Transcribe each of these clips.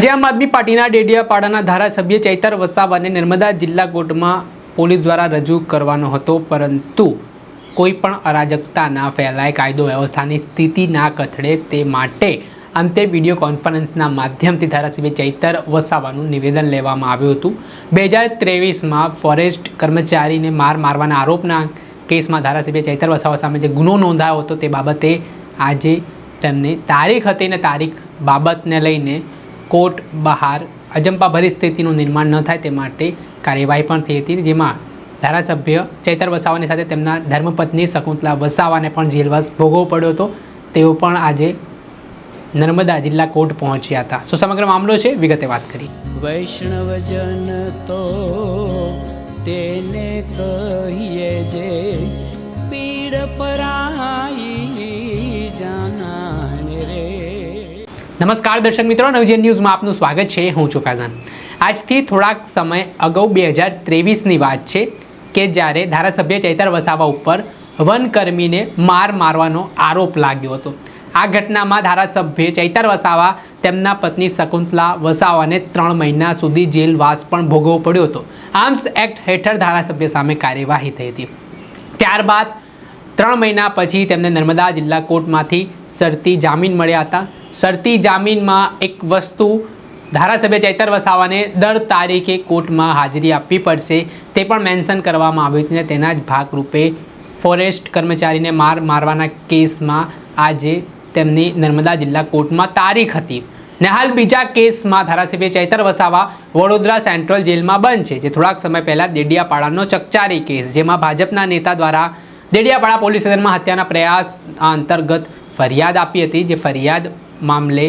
આજે આમ આદમી પાર્ટીના ડેડિયાપાડાના ધારાસભ્ય ચૈતર વસાવાને નર્મદા જિલ્લા કોર્ટમાં પોલીસ દ્વારા રજૂ કરવાનો હતો, પરંતુ કોઈ પણ અરાજકતા ના ફેલાય, કાયદો વ્યવસ્થાની સ્થિતિ ના કથળે તે માટે અંતે વીડિયો કોન્ફરન્સના માધ્યમથી ધારાસભ્ય ચૈતર વસાવાનું નિવેદન લેવામાં આવ્યું હતું. બે હજાર ત્રેવીસમાં ફોરેસ્ટ કર્મચારીને માર મારવાના આરોપના કેસમાં ધારાસભ્ય ચૈતર વસાવા સામે જે ગુનો નોંધાયો હતો તે બાબતે આજે તેમને તારીખ હતી ને તારીખ બાબતને લઈને કોર્ટ બહાર અજંપાભરી સ્થિતિનું નિર્માણ ન થાય તે માટે કાર્યવાહી પણ થઈ હતી. જેમાં ધારાસભ્ય ચૈતર વસાવાની સાથે તેમના ધર્મપત્ની શકુંતલા વસાવાને પણ જેલવાસ ભોગવવો પડ્યો હતો. તેઓ પણ આજે નર્મદા જિલ્લા કોર્ટ પહોંચ્યા હતા. શું સમગ્ર મામલો છે? વિગતે વાત કરી. વૈષ્ણવજન તો તેને કહીએ જે પીડ પરાઈ નમસ્કાર દર્શક મિત્રો નવજીવન ન્યૂઝમાં આપનું સ્વાગત છે, હું છું ફૈઝાન. આજથી થોડાક સમય અગાઉ બે હજાર ત્રેવીસની વાત છે કે જ્યારે ધારાસભ્ય ચૈતર વસાવા ઉપર વનકર્મીને માર મારવાનો આરોપ લાગ્યો હતો. આ ઘટનામાં ધારાસભ્ય ચૈતર વસાવા તેમના પત્ની શકુંતલા વસાવાને ત્રણ મહિના સુધી જેલવાસ પણ ભોગવવો પડ્યો હતો. આર્મ્સ એક્ટ હેઠળ ધારાસભ્ય સામે કાર્યવાહી થઈ હતી. ત્યારબાદ ત્રણ મહિના પછી તેમને નર્મદા જિલ્લા કોર્ટમાંથી શરતી જામીન મળ્યા હતા. શરતી જામીનમાં એક વસ્તુ ધારાસભ્ય ચૈતર વસાવાને દર તારીખે કોર્ટમાં હાજરી આપવી પડશે, તે પણ મેન્શન કરવામાં આવ્યું છે તેના જ ભાગરૂપે ફોરેસ્ટ કર્મચારીને માર મારવાના કેસમાં આજે તેમની નર્મદા જિલ્લા કોર્ટમાં તારીખ હતી. ને હાલ બીજા કેસમાં ધારાસભ્ય ચૈતર વસાવા વડોદરા સેન્ટ્રલ જેલમાં બંધ છે, જે થોડાક સમય પહેલાં દેડિયાપાડાનો ચકચારી કેસ, જેમાં ભાજપના નેતા દ્વારા દેડિયાપાડા પોલીસ સ્ટેશનમાં હત્યાના પ્રયાસ અંતર્ગત ફરિયાદ આપી હતી, જે ફરિયાદ મામલે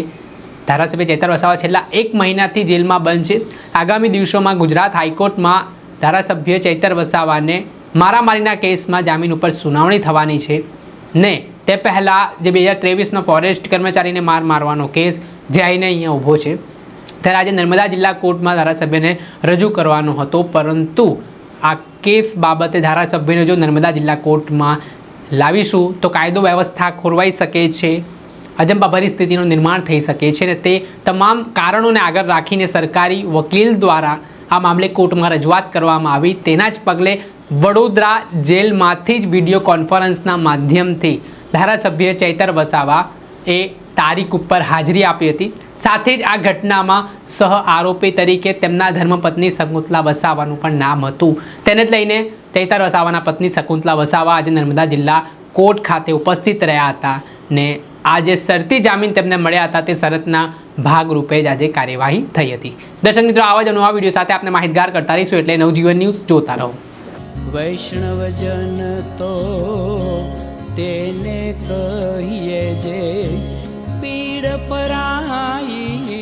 ધારાસભ્ય ચેતર વસાવા છેલ્લા એક મહિનાથી જેલમાં બંધ છે. આગામી દિવસોમાં ગુજરાત હાઈકોર્ટમાં ધારાસભ્ય ચૈતર વસાવાને મારામારીના કેસમાં જામીન ઉપર સુનાવણી થવાની છે ને તે પહેલાં જે બે હજાર ત્રેવીસનો ફોરેસ્ટ કર્મચારીને માર મારવાનો કેસ જે આવીને અહીંયા ઊભો છે. ત્યારે આજે નર્મદા જિલ્લા કોર્ટમાં ધારાસભ્યને રજૂ કરવાનો હતો, પરંતુ આ કેસ બાબતે ધારાસભ્યને જો નર્મદા જિલ્લા કોર્ટમાં લાવીશું તો કાયદો વ્યવસ્થા ખોરવાઈ શકે છે. અજંપાભરી સ્થિતિનું નિર્માણ થઈ શકે છે અને તે તમામ કારણોને આગળ રાખીને સરકારી વકીલ દ્વારા આ મામલે કોર્ટમાં રજૂઆત કરવામાં આવી. તેના જ પગલે વડોદરા જેલમાંથી જ વીડિયો કોન્ફરન્સના માધ્યમથી ધારાસભ્ય ચૈતર વસાવા એ તારીખ ઉપર હાજરી આપી હતી. સાથે જ આ ઘટનામાં સહ આરોપી તરીકે તેમના ધર્મપત્ની શકુંતલા વસાવાનું પણ નામ હતું. તેને જ લઈને ચૈતર વસાવાના પત્ની શકુંતલા વસાવા આજે નર્મદા જિલ્લા કોર્ટ ખાતે ઉપસ્થિત રહ્યા હતા ને આજે શરતી જામીન તેમને મળ્યા હતા તે શરતના ભાગરૂપે જ આજે કાર્યવાહી થઈ હતી. દર્શક મિત્રો, આવા જ નવા વીડિયો સાથે આપણે માહિતગાર કરતા રહીશું એટલે નવજીવન ન્યૂઝ જોતા રહો. વૈષ્ણવજન તો તેને કહીએ જે પીડ પરાઈ